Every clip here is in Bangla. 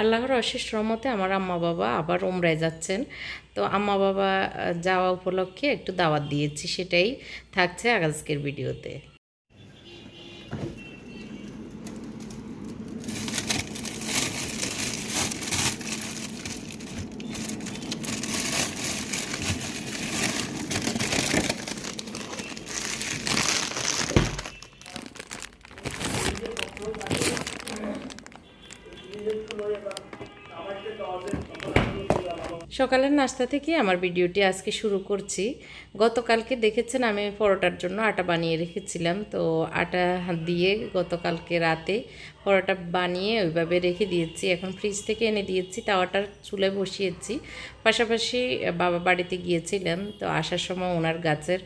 আল্লাহর অশেষ রমতে আমার আম্মা বাবা আবার ওমরায় যাচ্ছেন। তো আম্মা বাবা যাওয়া উপলক্ষে একটু দাওয়াত দিয়েছি, সেটাই থাকছে আজকের ভিডিওতে। সকালের নাস্তা থেকে আমার ভিডিওটি আজকে শুরু করছি। গতকালকে দেখেছেন আমি পরোটার জন্য আটা বানিয়ে রেখেছিলাম। তো আটা দিয়ে গতকালকে রাতে পরোটা বানিয়ে ওইভাবে রেখে দিয়েছি। এখন ফ্রিজ থেকে এনে দিয়েছি, তাওয়াটার চুলায় বসিয়েছি। পাশাপাশি বাবা বাড়িতে গিয়েছিলাম তো আসার সময় ওনার গাছের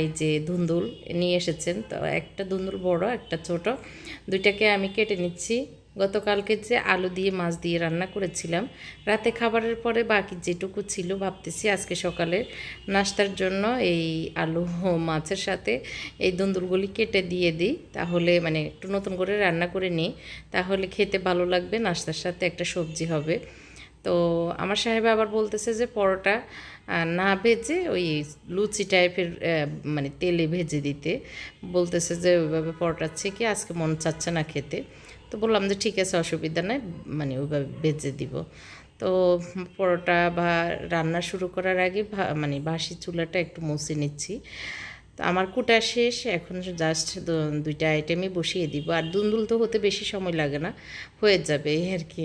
এই যে ধুন্দুল নিয়ে এসেছেন। তো একটা ধুন্দুল বড়, একটা ছোট। দুইটাকে আমি কেটে নিচ্ছি। গতকালকে যে আলু দিয়ে মাছ দিয়ে রান্না করেছিলাম, রাতে খাবারের পরে বাকি যেটুকু ছিল ভাবতেছি আজকে সকালে নাস্তার জন্য এই আলু মাছের সাথে এই দন্দুরগুলি কেটে দিয়ে দিই। তাহলে মানে একটু নতুন করে রান্না করে নিই, তাহলে খেতে ভালো লাগবে, নাস্তার সাথে একটা সবজি হবে। তো আমার সাহেব আবার বলতেছে যে পরোটা না ভেজে ওই লুচি টাইপের মানে তেলে ভেজে দিতে। বলতেছে যে ওইভাবে পরোটা থেকে আজকে মন চাচ্ছে না খেতে। তো বললাম যে ঠিক আছে, অসুবিধা নাই মানে ওইভাবে ভেজে দিব। তো পরোটা বা রান্না শুরু করার আগে মানে বাসি চুলাটা একটু মুছে নিচ্ছি। তো আমার কুটা শেষ, এখন জাস্ট দুইটা আইটেমই বসিয়ে দিব। আর দুন্দুল তো হতে বেশি সময় লাগে না, হয়ে যাবে আর কি।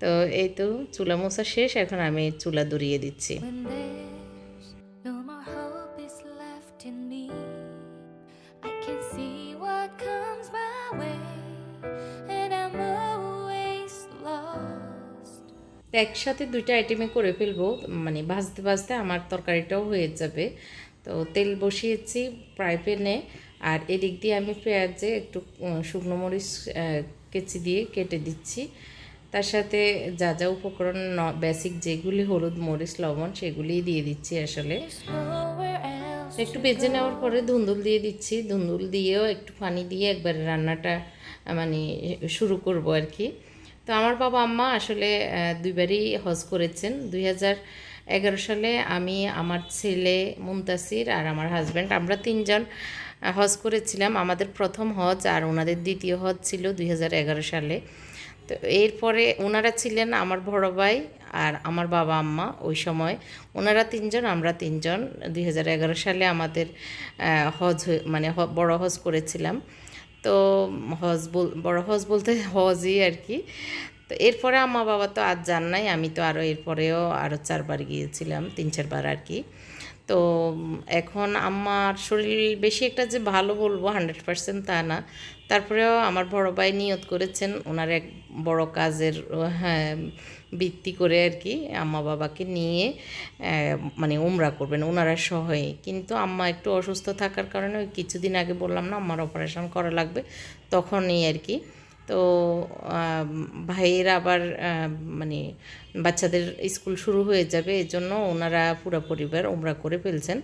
তো এই তো চুলা মোছা শেষ, এখন আমি চুলা দরিয়ে দিচ্ছি। একসাথে দুইটা আইটেমে করে ফেলব মানে ভাজতে ভাজতে আমার তরকারিটাও হয়ে যাবে। তো তেল বসিয়েছি ফ্রাই প্যানে, আর এদিক দিয়ে আমি পেঁয়াজে একটু শুকনো মরিচ কেচি দিয়ে কেটে দিচ্ছি। তার সাথে যা যা উপকরণ বেসিক যেগুলি হলুদ মরিচ, লবণ সেগুলি দিয়ে দিচ্ছি আসলে. একটু বেজে নেওয়ার পরে ধুন্দুল দিয়ে দিচ্ছি। ধুন্দুল দিয়েও একটু পানি দিয়ে একবার রান্নাটা মানে শুরু করব আর কি। তো আমার বাবা আম্মা আসলে দুইবারই হজ করেছেন। দুই এগারো সালে আমি আমার ছেলে মুমতাসির আর আমার হাজব্যান্ড আমরা তিনজন হজ করেছিলাম। আমাদের প্রথম হজ আর ওনাদের দ্বিতীয় হজ ছিল দুই হাজার এগারো সালে। তো এরপরে ওনারা ছিলেন আমার বড় ভাই আর আমার বাবা আম্মা ওই সময়। ওনারা তিনজন, আমরা তিনজন। দুই হাজার এগারো সালে আমাদের হজ মানে বড় হজ করেছিলাম। তো হজ বল, বড় হজ বলতে হজই আর কি। তো এরপরে আমার বাবা তো আজ যান নাই, আমি তো আরও এরপরেও আরও চারবার গিয়েছিলাম, তিন চারবার আর কি। তো এখন আমার শরীর বেশি একটা যে ভালো বলব হান্ড্রেড পার্সেন্ট তা না। তারপরেও আমার বড় ভাই নিয়ত করেছেন ওনার এক বড় কাজের হ্যাঁ ভিত্তি করে আর কি আম্মা বাবাকে নিয়ে মানে উমরা করবেন, ওনারা সহই। কিন্তু আম্মা একটু অসুস্থ থাকার কারণে কিছুদিন আগে বললাম না, আম্মার অপারেশন করা লাগবে, তখনই আর কি তো ভাইয়ের আবার মানে বাচ্চাদের স্কুল শুরু হয়ে যাবে এই জন্য ওনারা পুরো পরিবার ওমরা করে ফেলছেন।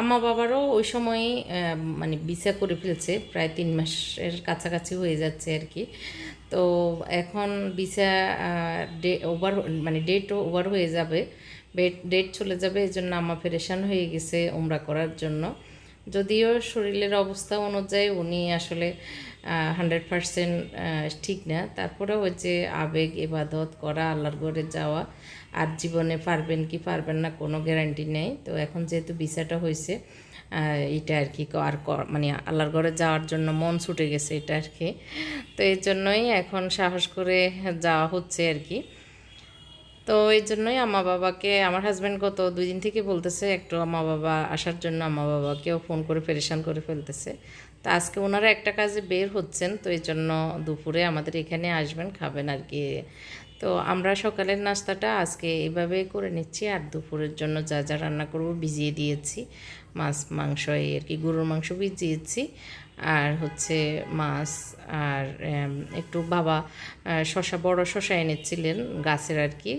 আম্মা বাবারও ওই সময়ই আহ, মানে ভিসা করে ফেলছে প্রায় তিন মাসের কাছাকাছি হয়ে যাচ্ছে আর কি। তো এখন ভিসা ডে ওভার মানে ডেট ওভার হয়ে যাবে ডেট চলে যাবে এই জন্য আম্মা ফেরেশান হয়ে গেছে ওমরা করার জন্য। যদিও শরীরের অবস্থা অনুযায়ী উনি আসলে হান্ড্রেড পারসেন্ট ঠিক না। তারপরে ওই যে আবেগ এবাদত করা, আল্লাহর ঘরে যাওয়া, আর জীবনে পারবেন কি পারবেন না কোনো গ্যারান্টি নেই। তো এখন যেহেতু ভিসাটা হয়েছে এটা আর কি আর মানে আল্লাহর ঘরে যাওয়ার জন্য মন ছুটে গেছে এটা আর কি। তো এই জন্যই এখন সাহস করে যাওয়া হচ্ছে আর কি। তো এই জন্যই আমা বাবাকে, আমার হাজব্যান্ড গত দুই দিন থেকে বলতেছে, একটু আমা বাবা আসার জন্য আমা বাবাকেও ফোন করে, পেরেশান করে ফেলতেছে। তো আজকে ওনারা একটা কাজে বের হচ্ছেন, তো এই জন্য দুপুরে আমাদের এখানে আসবেন, খাবেন আর কি। তো আমরা সকালের নাস্তাটা আজকে এভাবে করে নিচ্ছি, আর দুপুরের জন্য যা যা রান্না করব ভিজিয়ে দিয়েছি। মাছ, মাংস, এই আর কি, গরুর মাংস ভিজিয়েছি। আর হচ্ছে মাছ আর একটু বাবা শশা বড় শশা এনেছিলেন গাছের আর কি।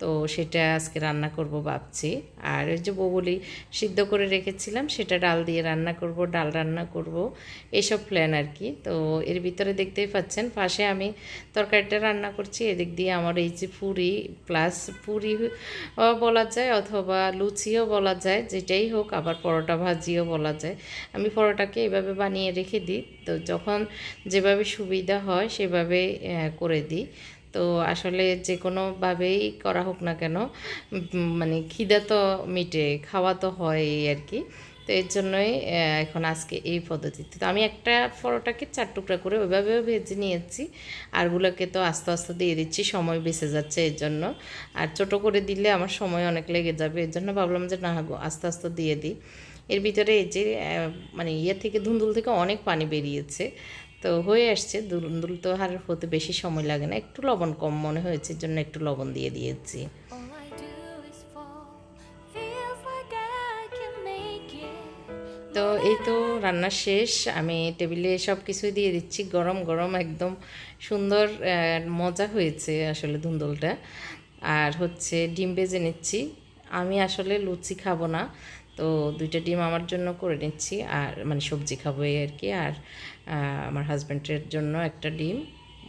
তো সেটা আজকে রান্না করব ভাবছি। আর ওই যে বগুলি সিদ্ধ করে রেখেছিলাম, সেটা ডাল দিয়ে রান্না করব, ডাল রান্না করব, এসব প্ল্যান আর কি। তো এর ভিতরে দেখতেই পাচ্ছেন, পাশে আমি তরকারিটা রান্না করছি, এদিক দিয়ে আমার এই যে পুরি প্লাস পুরি বলা যায় অথবা লুচিও বলা যায়, যেটাই হোক, আবার পরোটা ভাজিও বলা যায়। আমি পরোটাকে এভাবে বানিয়ে রেখে দিই, তো যখন যেভাবে সুবিধা হয় সেভাবে করে দিই। তো আসলে যে কোনোভাবেই করা হোক না কেন মানে খিদা তো মিটে, খাওয়া তো হয় আর কি। তো এর জন্যই এখন আজকে এই পদ্ধতিতে তো আমি একটা পরোটাকে চার টুকরা করে ওইভাবেও ভেজে নিয়েছি, আরগুলোকে তো আস্তে আস্তে দিয়ে দিচ্ছি, সময় বেঁচে যাচ্ছে এর জন্য। আর ছোট করে দিলে আমার সময় অনেক লেগে যাবে, এর জন্য ভাবলাম যে না আস্তে আস্তে দিয়ে দিই। এর ভিতরে এই যে মানে ইয়ে থেকে, ধুন্দুল থেকে অনেক পানি বেরিয়েছে। তো হয়ে আসছে। দুল তো আর হতে বেশি সময় লাগে না। একটু লবণ কম মনে হয়েছে জন্য একটু লবণ দিয়ে দিয়েছি. তো এই তো রান্না শেষ। আমি টেবিলে সব কিছুই দিয়ে দিচ্ছি। গরম গরম একদম সুন্দর মজা হয়েছে আসলে ধুন্দুলটা। আর হচ্ছে ডিম বেজে নিচ্ছি। আমি আসলে লুচি খাব না। তো দুইটা ডিম আমার জন্য করে নিচ্ছি। আর মানে সবজি খাব এই আর কি। আর আমার হাজব্যান্ডের জন্য একটা ডিম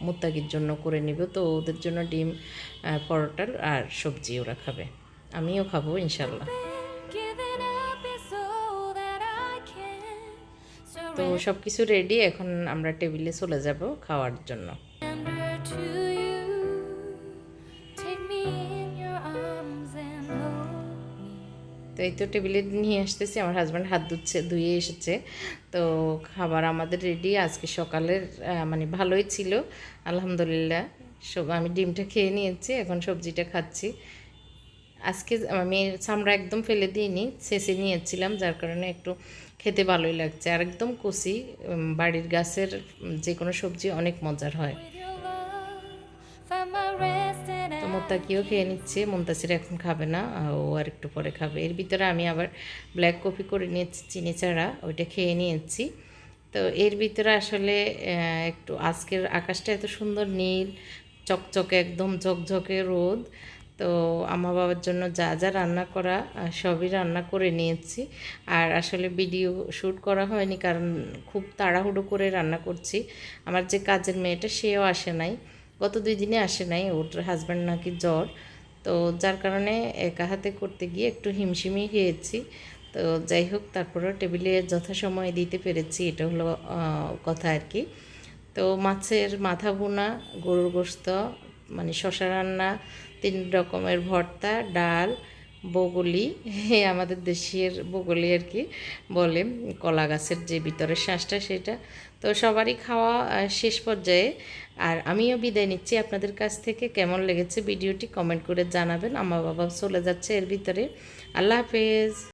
মুত্তাকির জন্য করে নিব। তো ওদের জন্য ডিম পরোটার আর সবজি ওরা খাবে। আমিও খাব ইনশাল্লাহ. তো সব কিছু রেডি। এখন আমরা টেবিলে চলে যাব খাওয়ার জন্য। এই তো টেবিলে নিয়ে আসতেছি, আমার হাজব্যান্ড হাত ধুচ্ছে, ধুয়ে এসেছে। তো খাবার আমাদের রেডি আজকে সকালের মানে ভালোই ছিল, আলহামদুলিল্লাহ। সব আমি ডিমটা খেয়ে নিয়েছি, এখন সবজিটা খাচ্ছি। আজকে আমি চামড়া একদম ফেলে দিইনি, ছেঁচে নিয়েছিলাম, যার কারণে একটু খেতে ভালোই লাগছে। আর একদম কষি বাড়ির গাছের যে কোনো সবজি অনেক মজার হয়। মোত্তাকিও খেয়ে নিচ্ছে মুমতাসির এখন খাবে না, ও আর একটু পরে খাবে। এর ভিতরে আমি আবার ব্ল্যাক কফি করে নিয়েছি, চিনি ছাড়া, ওইটা খেয়ে নিয়েছি। তো এর ভিতরে আসলে একটু আজকের আকাশটা এত সুন্দর নীল, চকচকে একদম ঝকঝকে রোদ। তো আমার বাবার জন্য যা যা রান্না করা সবই রান্না করে নিয়েছি। আর আসলে ভিডিও শ্যুট করা হয়নি, কারণ খুব তাড়াহুড়ো করে রান্না করছি। আমার যে কাজের মেয়েটা, সেও আসে নাই। গত দুই দিনে আসে নাই, ওর হাজব্যান্ড নাকি জ্বর। তো যার কারণে একা হাতে করতে গিয়ে একটু হিমশিমি খেয়েছি। তো যাই হোক তারপরে টেবিলে যথাসময়ে দিতে পেরেছি, এটা হলো কথা আর কি। তো মাছের মাথা বোনা গরুর গোস্ত মানে শশা রান্না, তিন রকমের ভর্তা, ডাল বগলি আমাদের দেশের বগলি আর কি বলে, কলা গাছের যে ভিতরের শ্বাসটা সেটা। তো সবারই খাওয়া শেষ পর্যায়ে। আর আমিও বিদায় নিচ্ছি। আপনাদের কাছ থেকে কেমন লেগেছে ভিডিওটি কমেন্ট করে জানাবেন। আমার বাবা চলে যাচ্ছে এর ভিতরে। আল্লাহ হাফেজ।